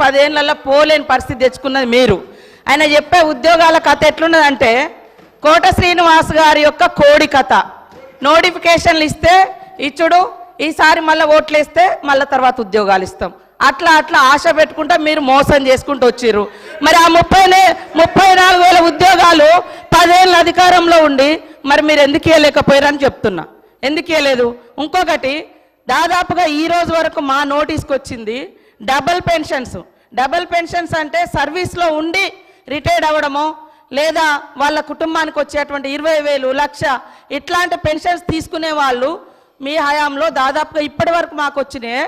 పదేళ్ళలో పోలేని పరిస్థితి తెచ్చుకున్నది మీరు. ఆయన చెప్పే ఉద్యోగాల కథ ఎట్లున్నదంటే కోట శ్రీనివాస్ గారి యొక్క కోడి కథ. నోటిఫికేషన్లు ఇస్తే ఇచ్చుడు ఈసారి మళ్ళీ ఓట్లు వేస్తే మళ్ళీ తర్వాత ఉద్యోగాలు ఇస్తాం. అట్లా అట్లా ఆశ పెట్టుకుంటా మీరు మోసం చేసుకుంటూ వచ్చిర్రు. మరి ఆ ముప్పై ముప్పై నాలుగు వేల ఉద్యోగాలు పదేళ్ళ అధికారంలో ఉండి మరి మీరు ఎందుకు ఇవ్వలేకపోయారని చెప్తున్నా. ఎందుకు ఇవ్వలేదు ఇంకొకటి దాదాపుగా ఈ రోజు వరకు మా నోటీస్కి వచ్చింది డబుల్ పెన్షన్స్. డబల్ పెన్షన్స్ అంటే సర్వీస్లో ఉండి రిటైర్డ్ అవ్వడమో లేదా వాళ్ళ కుటుంబానికి వచ్చేటువంటి ఇరవై వేలు లక్ష ఇట్లాంటి పెన్షన్స్ తీసుకునే వాళ్ళు మీ హయాంలో దాదాపుగా ఇప్పటి వరకు మాకు వచ్చినాయి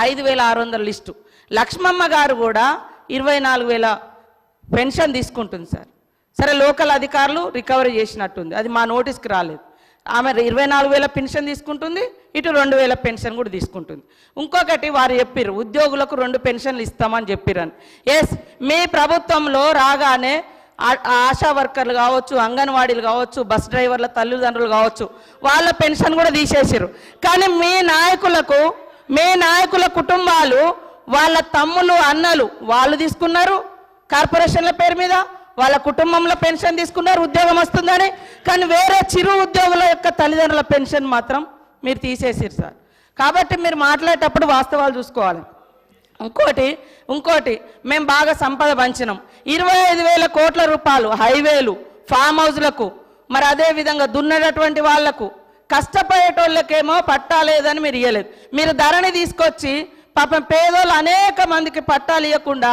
ఐదు వేల ఆరు వందల లిస్టు. లక్ష్మమ్మ గారు కూడా ఇరవై నాలుగు వేల పెన్షన్ తీసుకుంటుంది సార్. సరే లోకల్ అధికారులు రికవరీ చేసినట్టుంది. అది మా నోటీస్కి రాలేదు. ఆమె ఇరవై నాలుగు వేల పెన్షన్ తీసుకుంటుంది ఇటు రెండు వేల పెన్షన్ కూడా తీసుకుంటుంది. ఇంకొకటి వారు చెప్పిర్రు ఉద్యోగులకు రెండు పెన్షన్లు ఇస్తామని చెప్పిరని ఎస్ మీ ప్రభుత్వంలో రాగానే ఆశా వర్కర్లు కావచ్చు అంగన్వాడీలు కావచ్చు బస్ డ్రైవర్ల తల్లిదండ్రులు కావచ్చు వాళ్ళ పెన్షన్ కూడా తీసేసారు కానీ మీ నాయకులకు మీ నాయకుల కుటుంబాలు వాళ్ళ తమ్ములు అన్నలు వాళ్ళు తీసుకున్నారు కార్పొరేషన్ల పేరు మీద? వాళ్ళ కుటుంబంలో పెన్షన్ తీసుకున్నారు ఉద్యోగం వస్తుందని కానీ వేరే చిరు ఉద్యోగుల యొక్క తల్లిదండ్రుల పెన్షన్ మాత్రం మీరు తీసేసారు సార్. కాబట్టి మీరు మాట్లాడేటప్పుడు వాస్తవాలు చూసుకోవాలి. ఇంకోటి ఇంకోటి మేము బాగా సంపద పంచినాం. ఇరవై ఐదు వేల కోట్ల రూపాయలు హైవేలు ఫామ్ హౌస్లకు మరి అదే విధంగా వాళ్ళకు కష్టపడేటోళ్ళకేమో పట్టా లేదని మీరు ఇవ్వలేదు మీరు ధరని తీసుకొచ్చి పాపం పేదోళ్ళు అనేక మందికి పట్టాలు ఇవ్వకుండా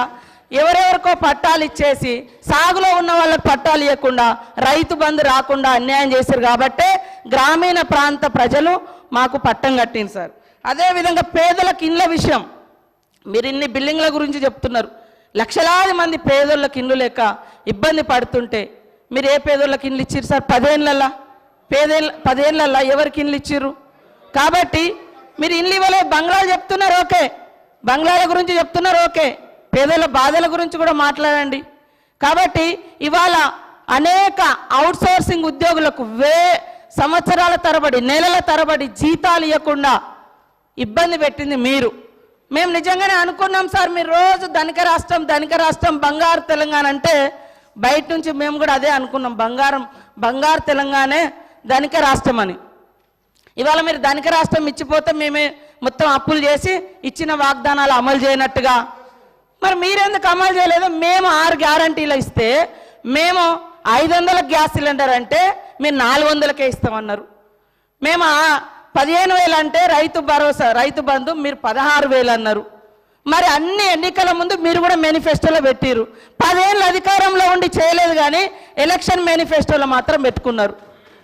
ఎవరెవరికో పట్టాలు ఇచ్చేసి సాగులో ఉన్న వాళ్ళకి పట్టాలు ఇవ్వకుండా రైతు బంధు రాకుండా అన్యాయం చేశారు కాబట్టే గ్రామీణ ప్రాంత ప్రజలు మాకు పట్టం కట్టింది సార్. అదేవిధంగా పేదలకు ఇండ్ల విషయం. మీరు ఇన్ని బిల్డింగ్ల గురించి చెప్తున్నారు. లక్షలాది మంది పేదోళ్ళకి ఇండ్లు లేక ఇబ్బంది పడుతుంటే మీరు ఏ పేదోళ్ళకి ఇండ్లు ఇచ్చారు సార్? పదేళ్ళల్లా పేదేళ్ళ పదేళ్ళల్లా ఎవరికి ఇండ్లు ఇచ్చిర్రు? కాబట్టి మీరు ఇండ్లు ఇవ్వలేదు. బంగ్లాలు చెప్తున్నారు ఓకే. బంగ్లాల గురించి చెప్తున్నారు ఓకే. పేదల బాధల గురించి కూడా మాట్లాడండి. కాబట్టి ఇవాళ అనేక అవుట్సోర్సింగ్ ఉద్యోగులకు వే సంవత్సరాల తరబడి నెలల తరబడి జీతాలు ఇవ్వకుండా ఇబ్బంది పెట్టింది మీరు. మేము నిజంగానే అనుకున్నాం సార్ మీరు రోజు ధనిక రాష్ట్రం ధనిక రాష్ట్రం బంగారు తెలంగాణ అంటే బయట నుంచి మేము కూడా అదే అనుకున్నాం బంగారం బంగారు తెలంగాణే ధనిక రాష్ట్రం అని. ఇవాళ మీరు ధనిక రాష్ట్రం ఇచ్చిపోతే మేమే మొత్తం అప్పులు చేసి ఇచ్చిన వాగ్దానాలు అమలు చేయనట్టుగా మరి మీరెందుకు అమలు చేయలేదు? మేము ఆరు గ్యారంటీలు ఇస్తే మేము ఐదు వందల గ్యాస్ సిలిండర్ అంటే మీరు నాలుగు వందలకే ఇస్తామన్నారు. మేము పదిహేను వేలు అంటే రైతు భరోసా రైతు బంధు మీరు పదహారు వేలు అన్నారు. మరి అన్ని ఎన్నికల ముందు మీరు కూడా మేనిఫెస్టోలో పెట్టిరు పదేళ్ళు అధికారంలో ఉండి చేయలేదు కానీ ఎలక్షన్ మేనిఫెస్టోలో మాత్రం పెట్టుకున్నారు.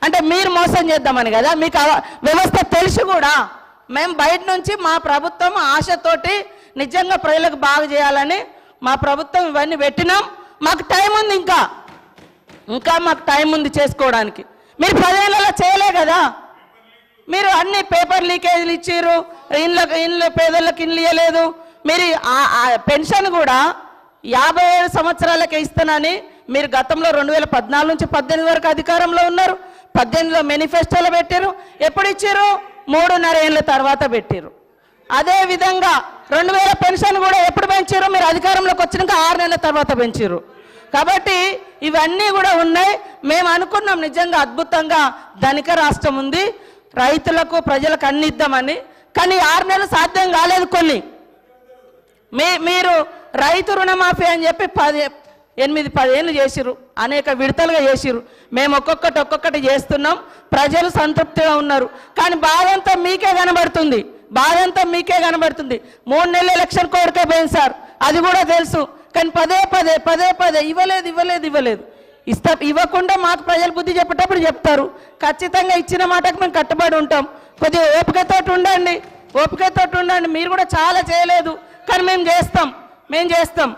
అంటే మీరు మోసం చేద్దామని కదా మీకు వ్యవస్థ తెలిసి కూడా. మేము బయట నుంచి మా ప్రభుత్వం ఆశతోటి నిజంగా ప్రజలకు బాగా చేయాలని మా ప్రభుత్వం ఇవన్నీ పెట్టినాం. మాకు టైం ఉంది ఇంకా. ఇంకా మాకు టైం ఉంది చేసుకోవడానికి. మీరు పదేళ్ళలో చేయలే కదా. మీరు అన్ని పేపర్ లీకేజీలు ఇచ్చారు ఇండ్ల ఇండ్ల పేదలకు ఇండ్లు ఇవ్వలేదు మీరు ఆ- పెన్షన్ కూడా యాభై ఏడు సంవత్సరాలకే ఇస్తానని మీరు గతంలో రెండు వేల పద్నాలుగు నుంచి పద్దెనిమిది వరకు అధికారంలో ఉన్నారు. పద్దెనిమిదిలో మేనిఫెస్టోలో పెట్టారు ఎప్పుడు ఇచ్చారు మూడున్నర ఏళ్ళ తర్వాత పెట్టారు అదే విధంగా రెండు వేల పెన్షన్ కూడా ఎప్పుడు పెంచారు మీరు అధికారంలోకి వచ్చినాక ఆరు నెలల తర్వాత పెంచారు కాబట్టి ఇవన్నీ కూడా ఉన్నాయి. మేము అనుకున్నాం నిజంగా అద్భుతంగా ధనిక రాష్ట్రం ఉంది. రైతులకు ప్రజలకు అన్ని ఇద్దామని కానీ ఆరు నెలలు సాధ్యం కాలేదు కొన్ని. మీ మీరు రైతు రుణమాఫీ అని చెప్పి పది ఎనిమిది పదేళ్ళు చేసిరు అనేక విడతలుగా చేసిరు మేము ఒక్కొక్కటి ఒక్కొక్కటి చేస్తున్నాం. ప్రజలు సంతృప్తిగా ఉన్నారు. కానీ బాధంతా మీకే కనబడుతుంది. బాధంతా మీకే కనబడుతుంది. మూడు నెలల ఎలక్షన్ కోరికే పోయింది సార్. అది కూడా తెలుసు. కానీ పదే పదే పదే పదే ఇవ్వలేదు ఇవ్వలేదు ఇవ్వలేదు. ఇస్తా ఇవ్వకుండా మాకు ప్రజలు బుద్ధి చెప్పేటప్పుడు చెప్తారు. ఖచ్చితంగా ఇచ్చిన మాటకు మేము కట్టుబడి ఉంటాం. కొద్దిగా ఓపికతోటి ఉండండి. ఓపికతోటి ఉండండి. మీరు కూడా చాలా చేయలేదు. కానీ మేము చేస్తాం. మేము చేస్తాం.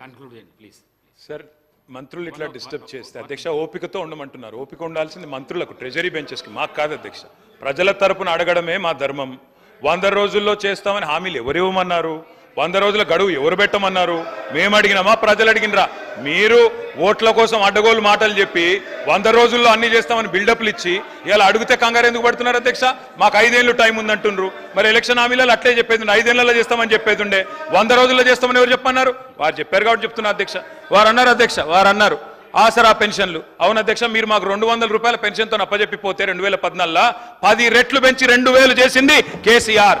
కన్క్లూడ్ చేయండి ప్లీజ్ సార్ మంత్రులు ఇట్లా డిస్టర్బ్ చేస్తే అధ్యక్ష ఓపికతో ఉండమంటున్నారు. ఓపిక ఉండాల్సింది మంత్రులకు ట్రెజరీ బెంచెస్కి మాకు కాదు అధ్యక్ష. ప్రజల తరపున అడగడమే మా ధర్మం. వంద రోజుల్లో చేస్తామని హామీలు ఎవరు ఇవ్వమన్నారు? వంద రోజుల గడువు ఎవరు పెట్టమన్నారు? మేము అడిగినామా? ప్రజలు అడిగినరా? మీరు ఓట్ల కోసం అడ్డగోలు మాటలు చెప్పి వంద రోజుల్లో అన్ని చేస్తామని బిల్డప్లు ఇచ్చి ఇలా అడిగితే కంగారు ఎందుకు పడుతున్నారు అధ్యక్ష? మాకు ఐదేళ్ళు టైం ఉందంటుండ్రు. మరి ఎలక్షన్ హామీలలో అట్లే చెప్పేది ఐదేళ్ళలో చేస్తామని చెప్పేది వంద రోజుల్లో చేస్తామని ఎవరు చెప్పన్నారు వారు చెప్పారు కాబట్టి చెప్తున్నా అధ్యక్ష. వారు అన్నారు అధ్యక్ష వారు అన్నారు ఆసరా పెన్షన్లు. అవును అధ్యక్ష మీరు మాకు రెండు వందల రూపాయల పెన్షన్తో అప్పజెప్పిపోతే రెండు వేల పద్నాలుగులో పది రెట్లు పెంచి రెండు వేలు చేసింది కేసీఆర్.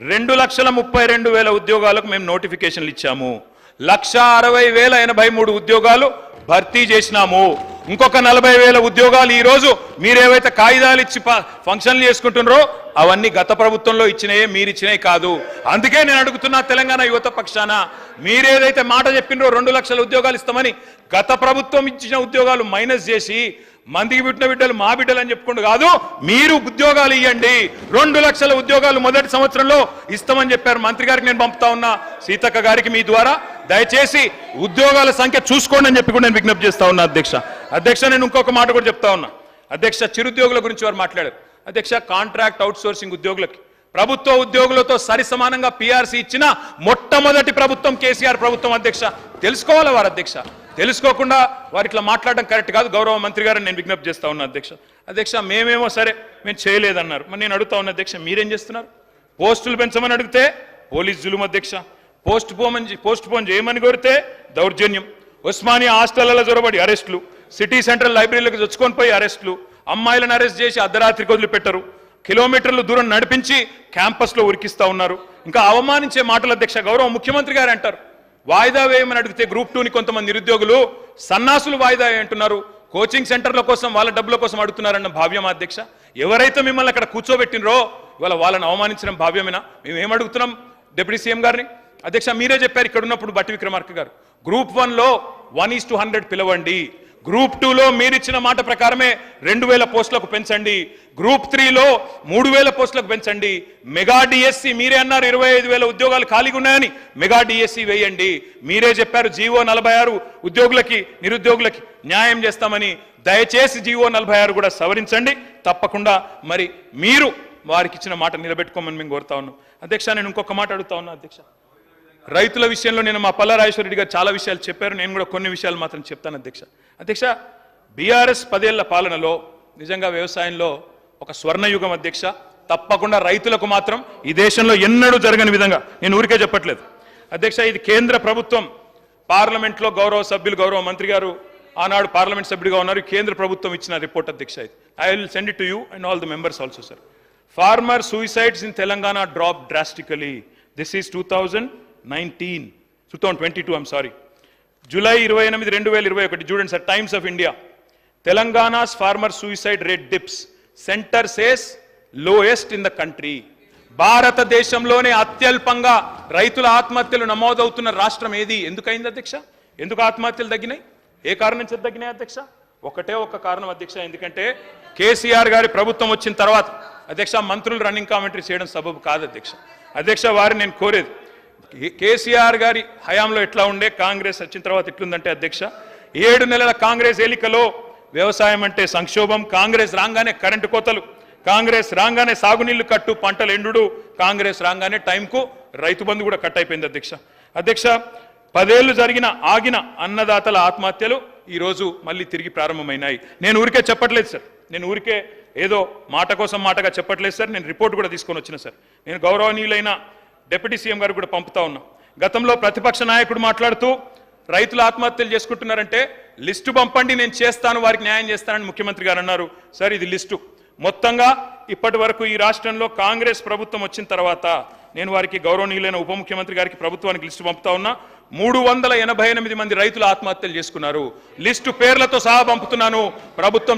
రెండు లక్షల ముప్పై రెండు వేల ఉద్యోగాలకు మేము నోటిఫికేషన్లు ఇచ్చాము. లక్ష అరవై వేల ఎనభై మూడు ఉద్యోగాలు భర్తీ చేసినాము. ఇంకొక నలభై వేల ఉద్యోగాలు ఈరోజు మీరేవైతే కాగితాలు ఇచ్చి ప- ఫంక్షన్లు చేసుకుంటున్నారో అవన్నీ గత ప్రభుత్వంలో ఇచ్చినాయే మీరు ఇచ్చినాయి కాదు. అందుకే నేను అడుగుతున్నా తెలంగాణ యువత పక్షాన మీరేదైతే మాట చెప్పినరో రెండు లక్షల ఉద్యోగాలు ఇస్తామని గత ప్రభుత్వం ఇచ్చిన ఉద్యోగాలు మైనస్ చేసి మందికి పుట్టిన బిడ్డలు మా బిడ్డలు అని చెప్పుకుంటూ కాదు మీరు ఉద్యోగాలు ఇవ్వండి రెండు లక్షల ఉద్యోగాలు మొదటి సంవత్సరంలో ఇస్తామని చెప్పారు మంత్రి గారికి నేను పంపుతా ఉన్నా. సీతక్క గారికి మీ ద్వారా. దయచేసి ఉద్యోగాల సంఖ్య చూసుకోండి అని చెప్పి కూడా నేను విజ్ఞప్తి చేస్తా ఉన్నా అధ్యక్ష. అధ్యక్ష నేను ఇంకొక మాట కూడా చెప్తా ఉన్నా. అధ్యక్ష చిరుద్యోగుల గురించి వారు మాట్లాడారు. అధ్యక్ష కాంట్రాక్ట్ అవుట్ సోర్సింగ్ ఉద్యోగులకి. ప్రభుత్వ ఉద్యోగులతో సరి సమానంగా పిఆర్సీ ఇచ్చిన మొట్టమొదటి ప్రభుత్వం కేసీఆర్ ప్రభుత్వం అధ్యక్ష. తెలుసుకోవాలి వారు అధ్యక్ష? తెలుసుకోకుండా వారు ఇట్లా మాట్లాడడం కరెక్ట్ కాదు. గౌరవ మంత్రి గారు నేను విజ్ఞప్తి చేస్తా ఉన్నా అధ్యక్ష. అధ్యక్ష మేమేమో సరే మేము చేయలేదన్నారు. మరి నేను అడుగుతా ఉన్నా అధ్యక్ష మీరేం చేస్తున్నారు? పోస్టులు పెంచమని అడిగితే పోలీస్ జులుం అధ్యక్ష. పోస్ట్ పోమని పోస్ట్ పోన్ చేయమని కోరితే దౌర్జన్యం. ఉస్మానియా హాస్టళ్ళలో జొరబడి అరెస్టులు. సిటీ సెంట్రల్ లైబ్రరీలకు చొచ్చుకొని పోయి అరెస్టులు. అమ్మాయిలను అరెస్ట్ చేసి అర్ధరాత్రికి వదిలిపెట్టరు. కిలోమీటర్లు దూరం నడిపించి క్యాంపస్లో ఉరికిస్తా ఉన్నారు. ఇంకా అవమానించే మాటలు అధ్యక్ష గౌరవ ముఖ్యమంత్రి గారు అంటారు. వాయిదా వేయమని అడిగితే గ్రూప్ టూని కొంతమంది నిరుద్యోగులు సన్నాసులు వాయిదా అంటున్నారు. కోచింగ్ సెంటర్ల కోసం వాళ్ళ డబ్బుల కోసం అడుగుతున్నారన్న భావ్యం అధ్యక్ష. ఎవరైతే మిమ్మల్ని అక్కడ కూర్చోబెట్టినరో ఇవాళ వాళ్ళని అవమానించడం భావ్యమేనా? మేము ఏం అడుగుతున్నాం డిప్యూటీ సీఎం గారిని? అధ్యక్ష మీరే చెప్పారు ఇక్కడ ఉన్నప్పుడు బట్టి విక్రమార్క గారు. గ్రూప్ వన్లో వన్ ఈస్ టు హండ్రెడ్ పిలవండి. గ్రూప్ టూలో మీరిచ్చిన మాట ప్రకారమే రెండు వేల పోస్టులకు పెంచండి. గ్రూప్ త్రీలో మూడు వేల పోస్టులకు పెంచండి. మెగా డిఎస్సి మీరే అన్నారు ఇరవై ఐదు వేల ఉద్యోగాలు ఖాళీగా ఉన్నాయని. మెగా డిఎస్సి వేయండి. మీరే చెప్పారు జీవో నలభై ఆరు ఉద్యోగులకి నిరుద్యోగులకి న్యాయం చేస్తామని. దయచేసి జీవో నలభై ఆరు కూడా సవరించండి. తప్పకుండా మరి మీరు వారికి ఇచ్చిన మాట నిలబెట్టుకోమని మేము కోరుతా ఉన్నాం. అధ్యక్ష నేను ఇంకొక మాట అడుగుతా ఉన్నా అధ్యక్ష. రైతుల విషయంలో నేను మా పల్లా రెడ్డి గారు చాలా విషయాలు చెప్పారు. నేను కూడా కొన్ని విషయాలు మాత్రం చెప్తాను అధ్యక్ష. అధ్యక్ష బీఆర్ఎస్ పదేళ్ళ పాలనలో నిజంగా వ్యవసాయంలో ఒక స్వర్ణయుగం అధ్యక్ష. తప్పకుండా రైతులకు మాత్రం ఈ దేశంలో ఎన్నడూ జరగని విధంగా నేను ఊరికే చెప్పట్లేదు. అధ్యక్ష ఇది కేంద్ర ప్రభుత్వం. పార్లమెంట్లో గౌరవ సభ్యులు గౌరవ మంత్రి గారు ఆనాడు పార్లమెంట్ సభ్యుడిగా ఉన్నారు. కేంద్ర ప్రభుత్వం ఇచ్చిన రిపోర్ట్ అధ్యక్ష ఇది. I will send it to you and all the members also sir farmer suicides in Telangana drop drastically this is two thousand nineteen two thousand twenty two I'm sorry July ఇరవై ఎనిమిది రెండు వేల ఇరవై ఒకటి చూడండి sir Times of India Telangana's farmer suicide rate dips centre says lowest in the country భారతదేశంలోనే అత్యల్పంగా రైతుల ఆత్మహత్యలు నమోదవుతున్న రాష్ట్రం ఏది? ఎందుకైంది అధ్యక్ష? ఎందుకు ఆత్మహత్యలు తగ్గినాయి? ఏ కారణం చేత తగ్గినాయి అధ్యక్ష? ఒకటే ఒక కారణం అధ్యక్ష ఎందుకంటే కేసీఆర్ గారి ప్రభుత్వం వచ్చిన తర్వాత అధ్యక్ష మంత్రులు రన్నింగ్ కామెంటరీ చేయడం సబబు కాదు అధ్యక్ష. అధ్యక్ష వారిని నేను కోరేది కేసీఆర్ గారి హయాంలో ఎట్లా ఉండే కాంగ్రెస్ వచ్చిన తర్వాత ఎట్లుందంటే అధ్యక్ష ఏడు నెలల కాంగ్రెస్ ఎలికలో వ్యవసాయం అంటే సంక్షోభం కాంగ్రెస్ రాగానే కరెంటు కోతలు కాంగ్రెస్ రాగానే సాగునీళ్ళు కట్టు పంటలు ఎండుడు కాంగ్రెస్ రాగానే టైంకు రైతు బంధు కూడా కట్ అయిపోయింది అధ్యక్ష. అధ్యక్ష పదేళ్ళు జరిగిన ఆగిన అన్నదాతల ఆత్మహత్యలు ఈరోజు మళ్ళీ తిరిగి ప్రారంభమైనాయి. నేను ఊరికే చెప్పట్లేదు సార్. నేను ఊరికే ఏదో మాట కోసం మాటగా చెప్పట్లేదు సార్. నేను రిపోర్ట్ కూడా తీసుకొని వచ్చిన సార్. నేను గౌరవనీయులైన డిప్యూటీ సీఎం గారు కూడా పంపుతా ఉన్నాం. గతంలో ప్రతిపక్ష నాయకుడు మాట్లాడుతూ రైతులు ఆత్మహత్యలు చేసుకుంటున్నారంటే లిస్టు పంపండి నేను చేస్తాను వారికి న్యాయం చేస్తానని ముఖ్యమంత్రి గారు అన్నారు. సార్ ఇది లిస్టు. మొత్తంగా ఇప్పటి వరకు ఈ రాష్ట్రంలో కాంగ్రెస్ ప్రభుత్వం వచ్చిన తర్వాత నేను వారికి గౌరవనీయులైన ఉప ముఖ్యమంత్రి గారికి ప్రభుత్వానికి లిస్టు పంపుతా ఉన్నా. మూడు వందల ఎనభై ఎనిమిది మంది రైతులు ఆత్మహత్యలు చేసుకున్నారు. లిస్టు పేర్లతో సహా పంపుతున్నాను. ప్రభుత్వం